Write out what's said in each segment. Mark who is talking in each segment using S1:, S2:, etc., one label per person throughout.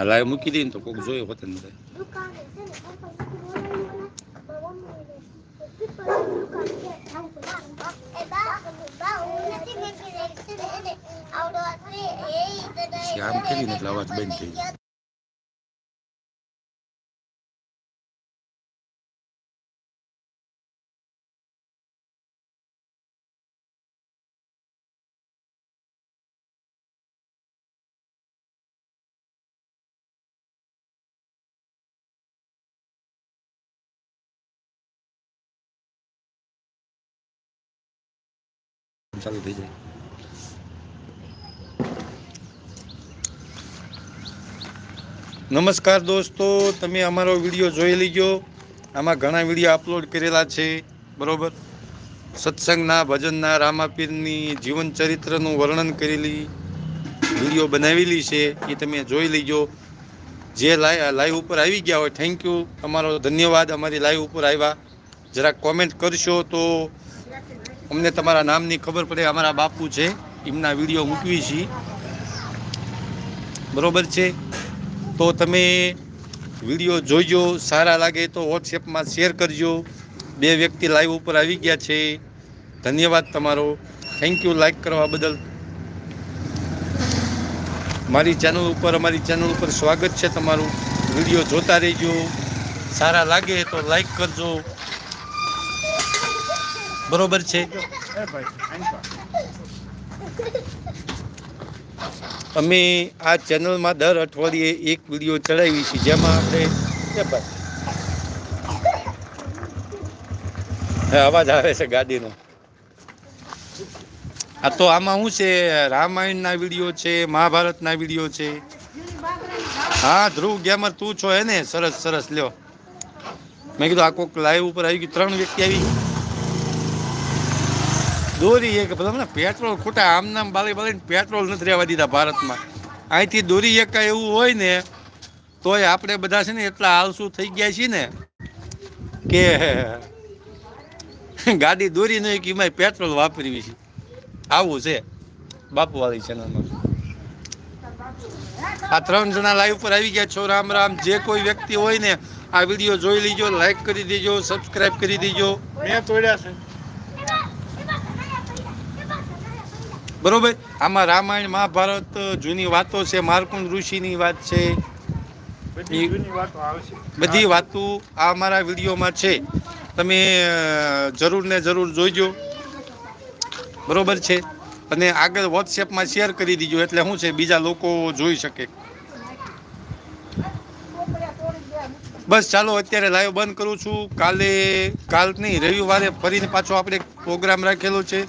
S1: હા લાઈવ મૂકી દઈને તો કોક જોયો હોત ને બધા.
S2: દુકાને છે ને પપ્પા બોલાવ્યો
S1: ચાલુ થઈ જાય. નમસ્કાર દોસ્તો, તમે અમારો વીડિયો જોઈ લીજો. આમાં ઘણા વીડિયો અપલોડ કરેલા છે, બરોબર? સત્સંગના, ભજનના, રામાપીરની જીવન ચરિત્રનું વર્ણન કરેલી વીડિયો બનાવેલી છે, એ તમે જોઈ લીજો. જે લાઈ લાઈવ ઉપર આવી ગયા હોય થેન્ક યુ તમારો ધન્યવાદ અમારી લાઈવ ઉપર આવ્યા. જરાક કોમેન્ટ કરશો તો અમને તમારા નામની ખબર પડે, અમારા બાપુ છે, એમના વીડિયો મૂકવી છીએ બરોબર છે? તો તમે વીડિયો જોઈજો સારા લાગે તો વોટ્સએપમાં શેર કરજો. બે વ્યક્તિ લાઈવ ઉપર આવી ગયા છે. ધન્યવાદ તમારો. થેન્ક યુ લાઈક કરવા બદલ. મારી ચેનલ ઉપર, અમારી ચેનલ ઉપર સ્વાગત છે તમારું. વીડિયો જોતા રહેજો. સારા લાગે તો લાઈક કરજો. બરોબર છે. અમે આ ચેનલમાં દર અઠવાડિયે એક વીડિયો ચડાવી છે જેમાં આપણે અવાજ આવે છે ગાડીનો. આ તો આમાં શું છે? રામાયણના વીડિયો છે, મહાભારતના વીડિયો છે. હા, ધ્રુવ ગેમર, તું છો હે ને? સરસ સરસ, લ્યો. મેં કીધું આ કોક લાઈવ ઉપર આવી ગયું. ત્રણ વ્યક્તિ આવી. દોરી એક બધા પેટ્રોલ ખોટા આમ નામ બાલી બાલીને પેટ્રોલ નથી રહેવા દીધા ભારતમાં. અહીંથી દોરી એક એવું હોય ને, તોય આપણે બધા છે ને એટલા આલસુ થઈ ગયા છીએ ને કે ગાડી દોરી નહીં કે એમાં પેટ્રોલ વાપરવી છે. આવું છે બાપુવાળી ચેનલમાં આ ત્રણ જણા લાઈવ પર આવી ગયા છો, રામ રામ. જે કોઈ વ્યક્તિ હોય ને, આ વીડિયો જોઈ લીજો લાઈક કરી દેજો સબસ્ક્રાઈબ કરી દેજો.
S3: મેં તોડ્યા છે.
S1: બરોબર? આમાં રામાયણ મહાભારત જૂની વાતો છે માર્કુંડ ઋષિની વાત છે.
S3: બધી વાતો
S1: આ અમારા વિડીયોમાં છે. તમે જરૂર ને જરૂર જોઈજો. બરોબર છે? અને આગળ વોટ્સએપમાં શેર કરી દીજો એટલે શું છે બીજા લોકો જોઈ શકે. બસ ચાલો અત્યારે લાઈવ બંધ કરું છું. કાલે કાલ નહીં રવિવારે ફરીને પાછો આપણે પ્રોગ્રામ રાખેલો છે.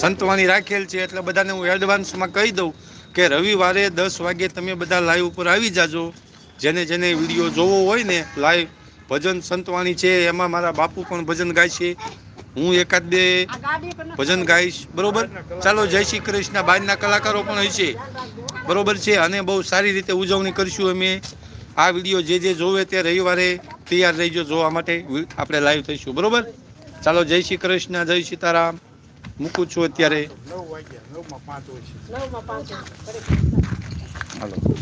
S3: સંતવાણી
S1: રાખેલ છે એટલે બધાને હું એડવાન્સમાં કહી દઉં કે રવિવારે દસ વાગે તમે બધા લાઈવ ઉપર આવી જાજો. જેને જેને વીડિયો જોવો હોય ને લાઈવ ભજન સંતવાણી છે, એમાં મારા બાપુ પણ ભજન ગાય છે. હું એકાદ બે ભજન ગાઈશ. બરોબર? ચાલો, જય શ્રી કૃષ્ણ. બહારના કલાકારો પણ છે. બરોબર છે? અને બહુ સારી રીતે ઉજવણી કરીશું અમે. આ વીડિયો જે જે જોવે તે રવિવારે તૈયાર રહીજો જોવા માટે આપણે લાઈવ થઈશું. બરોબર? ચાલો, જય શ્રી કૃષ્ણ. જય સીતારામ. મૂકું છું અત્યારે.
S3: નવ વાગ્યા નવમાં પાંચ હોય છે.
S1: હાલો.